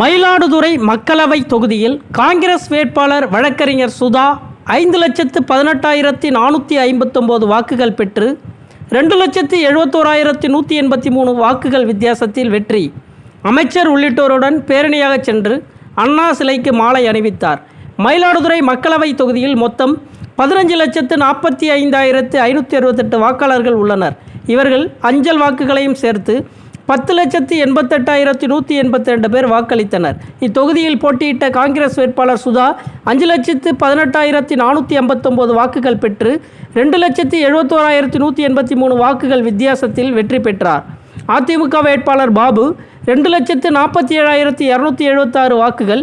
மயிலாடுதுறை மக்களவை தொகுதியில் காங்கிரஸ் வேட்பாளர் வழக்கறிஞர் சுதா ஐந்து லட்சத்து பதினெட்டாயிரத்தி நானூற்றி ஐம்பத்தொம்போது வாக்குகள் பெற்று ரெண்டு லட்சத்து எழுபத்தோராயிரத்தி நூற்றி எண்பத்தி மூணு வாக்குகள் வித்தியாசத்தில் வெற்றி. அமைச்சர் உள்ளிட்டோருடன் பேரணியாக சென்று அண்ணா சிலைக்கு மாலை அணிவித்தார். மயிலாடுதுறை மக்களவை தொகுதியில் மொத்தம் பதினஞ்சு லட்சத்து நாற்பத்தி ஐந்தாயிரத்து ஐநூற்றி அறுபத்தெட்டு வாக்காளர்கள் உள்ளனர். இவர்கள் அஞ்சல் வாக்குகளையும் சேர்த்து பத்து லட்சத்தி எண்பத்தெட்டாயிரத்தி நூற்றி எண்பத்தி ரெண்டு பேர் வாக்களித்தனர். இத்தொகுதியில் போட்டியிட்ட காங்கிரஸ் வேட்பாளர் சுதா அஞ்சு லட்சத்து பதினெட்டாயிரத்தி நானூற்றி ஐம்பத்தொம்போது வாக்குகள் பெற்று ரெண்டு லட்சத்தி எழுபத்தோராயிரத்தி நூற்றி எண்பத்தி மூணு வாக்குகள் வித்தியாசத்தில் வெற்றி பெற்றார். அதிமுக வேட்பாளர் பாபு ரெண்டு லட்சத்து நாற்பத்தி ஏழாயிரத்தி இரநூத்தி எழுபத்தாறு வாக்குகள்.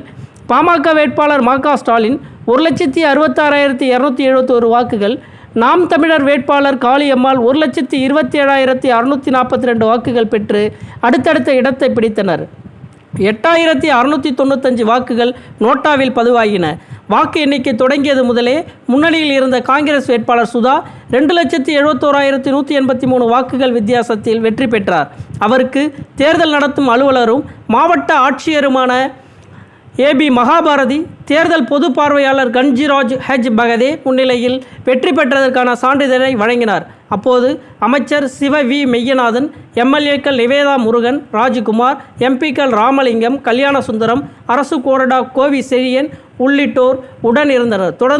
பாமக வேட்பாளர் மா க ஸ்டாலின் ஒரு லட்சத்தி அறுபத்தாறாயிரத்தி இரநூத்தி எழுபத்தோரு வாக்குகள். நாம் தமிழர் வேட்பாளர் காளியம்மாள் ஒரு லட்சத்தி இருபத்தி ஏழாயிரத்தி அறுநூற்றி நாற்பத்தி ரெண்டு வாக்குகள் பெற்று அடுத்தடுத்த இடத்தை பிடித்தனர். எட்டாயிரத்தி அறுநூற்றி தொண்ணூத்தஞ்சு வாக்குகள் நோட்டாவில் பதிவாகின வாக்கு எண்ணிக்கை தொடங்கியது முதலே முன்னணியில் இருந்த காங்கிரஸ் வேட்பாளர் சுதா ரெண்டு லட்சத்தி எழுபத்தோராயிரத்தி நூற்றி எண்பத்தி மூணு வாக்குகள் வித்தியாசத்தில் வெற்றி பெற்றார். அவருக்கு தேர்தல் நடத்தும் அலுவலரும் மாவட்ட ஆட்சியருமான ஏபி மகாபாரதி தேர்தல் பொது பார்வையாளர் கன்ஜிராஜ் ஹெஜ் பகதே முன்னிலையில் வெற்றி பெற்றதற்கான சான்றிதழை வழங்கினார். அப்போது அமைச்சர் சிவ வி. மெய்யநாதன் எம்எல்ஏக்கள் நிவேதா முருகன் ராஜ்குமார் எம்பிக்கள் ராமலிங்கம் கல்யாணசுந்தரம் அரசு கோரடா கோவி செழியன் உள்ளிட்டோர் உடன் இருந்தனர். தொடர்ந்து